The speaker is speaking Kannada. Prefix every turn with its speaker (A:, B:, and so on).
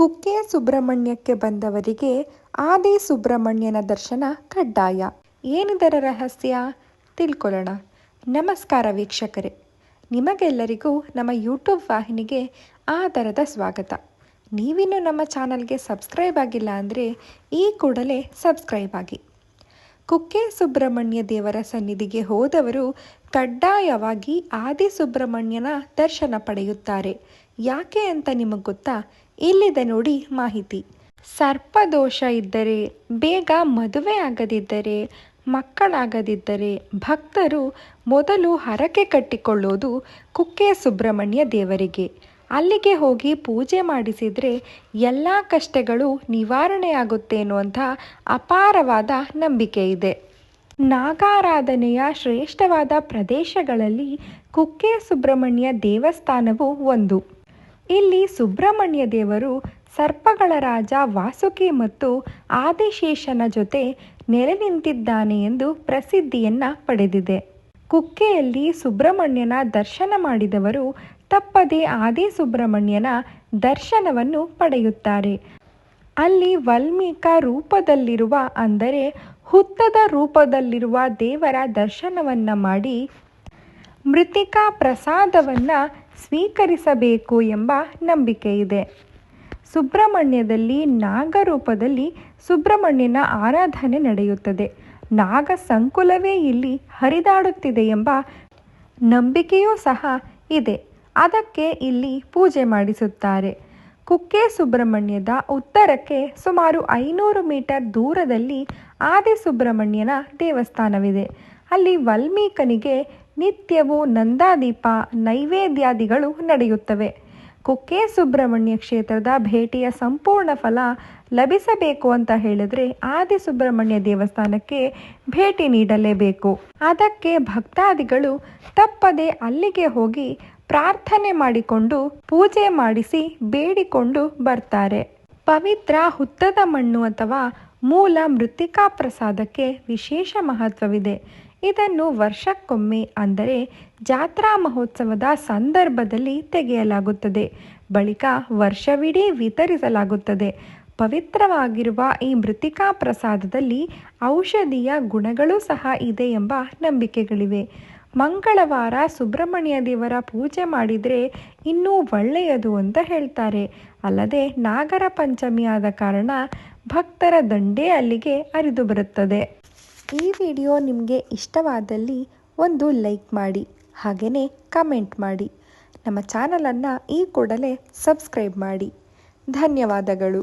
A: ಕುಕ್ಕೆ ಸುಬ್ರಹ್ಮಣ್ಯಕ್ಕೆ ಬಂದವರಿಗೆ ಆದಿ ಸುಬ್ರಹ್ಮಣ್ಯನ ದರ್ಶನ ಕಡ್ಡಾಯ. ಏನಿದರ ರಹಸ್ಯ? ತಿಳ್ಕೊಳ್ಳೋಣ. ನಮಸ್ಕಾರ ವೀಕ್ಷಕರೇ. ನಿಮಗೆಲ್ಲರಿಗೂ ನಮ್ಮ ಯೂಟ್ಯೂಬ್ ವಾಹಿನಿಗೆ ಆದರದ ಸ್ವಾಗತ. ನೀವಿನ್ನೂ ನಮ್ಮ ಚಾನಲ್ಗೆ ಸಬ್ಸ್ಕ್ರೈಬ್ ಆಗಿಲ್ಲ ಅಂದರೆ ಈ ಕೂಡಲೇ ಸಬ್ಸ್ಕ್ರೈಬ್ ಆಗಿ. ಕುಕ್ಕೆ ಸುಬ್ರಹ್ಮಣ್ಯ ದೇವರ ಸನ್ನಿಧಿಗೆ ಹೋದವರು ಕಡ್ಡಾಯವಾಗಿ ಆದಿ ಸುಬ್ರಹ್ಮಣ್ಯನ ದರ್ಶನ ಪಡೆಯುತ್ತಾರೆ. ಯಾಕೆ ಅಂತ ನಿಮಗೆ ಗೊತ್ತಾ? ಇಲ್ಲಿದೆ ನೋಡಿ ಮಾಹಿತಿ. ಸರ್ಪದೋಷ ಇದ್ದರೆ, ಬೇಗ ಮದುವೆ ಆಗದಿದ್ದರೆ, ಮಕ್ಕಳಾಗದಿದ್ದರೆ ಭಕ್ತರು ಮೊದಲು ಹರಕೆ ಕಟ್ಟಿಕೊಳ್ಳೋದು ಕುಕ್ಕೆ ಸುಬ್ರಹ್ಮಣ್ಯ ದೇವರಿಗೆ. ಅಲ್ಲಿಗೆ ಹೋಗಿ ಪೂಜೆ ಮಾಡಿಸಿದರೆ ಎಲ್ಲ ಕಷ್ಟಗಳು ನಿವಾರಣೆಯಾಗುತ್ತೆ ಅನ್ನುವಂಥ ಅಪಾರವಾದ ನಂಬಿಕೆ ಇದೆ. ನಾಗಾರಾಧನೆಯ ಶ್ರೇಷ್ಠವಾದ ಪ್ರದೇಶಗಳಲ್ಲಿ ಕುಕ್ಕೆ ಸುಬ್ರಹ್ಮಣ್ಯ ದೇವಸ್ಥಾನವು ಒಂದು. ಇಲ್ಲಿ ಸುಬ್ರಹ್ಮಣ್ಯ ದೇವರು ಸರ್ಪಗಳ ರಾಜ ವಾಸುಕಿ ಮತ್ತು ಆದಿಶೇಷನ ಜೊತೆ ನೆಲೆ ನಿಂತಿದ್ದಾನೆ ಎಂದು ಪ್ರಸಿದ್ಧಿಯನ್ನ ಪಡೆದಿದೆ. ಕುಕ್ಕೆಯಲ್ಲಿ ಸುಬ್ರಹ್ಮಣ್ಯನ ದರ್ಶನ ಮಾಡಿದವರು ತಪ್ಪದೆ ಆದಿ ಸುಬ್ರಹ್ಮಣ್ಯನ ದರ್ಶನವನ್ನು ಪಡೆಯುತ್ತಾರೆ. ಅಲ್ಲಿ ವಾಲ್ಮೀಕ ರೂಪದಲ್ಲಿರುವ ಅಂದರೆ ಹುತ್ತದ ರೂಪದಲ್ಲಿರುವ ದೇವರ ದರ್ಶನವನ್ನು ಮಾಡಿ ಮೃತಿಕಾ ಪ್ರಸಾದವನ್ನು ಸ್ವೀಕರಿಸಬೇಕು ಎಂಬ ನಂಬಿಕೆ ಇದೆ. ಸುಬ್ರಹ್ಮಣ್ಯದಲ್ಲಿ ನಾಗರೂಪದಲ್ಲಿ ಸುಬ್ರಹ್ಮಣ್ಯನ ಆರಾಧನೆ ನಡೆಯುತ್ತದೆ. ನಾಗ ಸಂಕುಲವೇ ಇಲ್ಲಿ ಹರಿದಾಡುತ್ತಿದೆ ಎಂಬ ನಂಬಿಕೆಯೂ ಸಹ ಇದೆ. ಅದಕ್ಕೆ ಇಲ್ಲಿ ಪೂಜೆ ಮಾಡಿಸುತ್ತಾರೆ. ಕುಕ್ಕೆ ಸುಬ್ರಹ್ಮಣ್ಯದ ಉತ್ತರಕ್ಕೆ ಸುಮಾರು ಐನೂರು ಮೀಟರ್ ದೂರದಲ್ಲಿ ಆದಿ ಸುಬ್ರಹ್ಮಣ್ಯನ ದೇವಸ್ಥಾನವಿದೆ. ಅಲ್ಲಿ ವಲ್ಮೀಕನಿಗೆ ನಿತ್ಯವೂ ನಂದಾದೀಪ ನೈವೇದ್ಯಾದಿಗಳು ನಡೆಯುತ್ತವೆ. ಕುಕ್ಕೆ ಸುಬ್ರಹ್ಮಣ್ಯ ಕ್ಷೇತ್ರದ ಭೇಟಿಯ ಸಂಪೂರ್ಣ ಫಲ ಲಭಿಸಬೇಕು ಅಂತ ಹೇಳಿದ್ರೆ ಆದಿ ಸುಬ್ರಹ್ಮಣ್ಯ ದೇವಸ್ಥಾನಕ್ಕೆ ಭೇಟಿ ನೀಡಲೇಬೇಕು. ಅದಕ್ಕೆ ಭಕ್ತಾದಿಗಳು ತಪ್ಪದೆ ಅಲ್ಲಿಗೆ ಹೋಗಿ ಪ್ರಾರ್ಥನೆ ಮಾಡಿಕೊಂಡು ಪೂಜೆ ಮಾಡಿಸಿ ಬೇಡಿಕೊಂಡು ಬರ್ತಾರೆ. ಪವಿತ್ರ ಹುತ್ತದ ಮಣ್ಣು ಅಥವಾ ಮೂಲ ಮೃತ್ತಿಕಾ ಪ್ರಸಾದಕ್ಕೆ ವಿಶೇಷ ಮಹತ್ವವಿದೆ. ಇದನ್ನು ವರ್ಷಕ್ಕೊಮ್ಮೆ ಅಂದರೆ ಜಾತ್ರಾ ಮಹೋತ್ಸವದ ಸಂದರ್ಭದಲ್ಲಿ ತೆಗೆಯಲಾಗುತ್ತದೆ. ಬಳಿಕ ವರ್ಷವಿಡೀ ವಿತರಿಸಲಾಗುತ್ತದೆ. ಪವಿತ್ರವಾಗಿರುವ ಈ ಮೃತಿಕಾ ಪ್ರಸಾದದಲ್ಲಿ ಔಷಧೀಯ ಗುಣಗಳು ಸಹ ಇದೆ ಎಂಬ ನಂಬಿಕೆಗಳಿವೆ. ಮಂಗಳವಾರ ಸುಬ್ರಹ್ಮಣ್ಯ ದೇವರ ಪೂಜೆ ಮಾಡಿದರೆ ಇನ್ನೂ ಒಳ್ಳೆಯದು ಅಂತ ಹೇಳ್ತಾರೆ. ಅಲ್ಲದೆ ನಾಗರ ಪಂಚಮಿ ಆದ ಕಾರಣ ಭಕ್ತರ ದಂಡೇ ಅಲ್ಲಿಗೆ ಹರಿದು ಬರುತ್ತದೆ. ಈ ವಿಡಿಯೋ ನಿಮಗೆ ಇಷ್ಟವಾದಲ್ಲಿ ಒಂದು ಲೈಕ್ ಮಾಡಿ ಹಾಗೆಯೇ ಕಮೆಂಟ್ ಮಾಡಿ. ನಮ್ಮ ಚಾನಲನ್ನು ಈ ಕೂಡಲೇ ಸಬ್ಸ್ಕ್ರೈಬ್ ಮಾಡಿ. ಧನ್ಯವಾದಗಳು.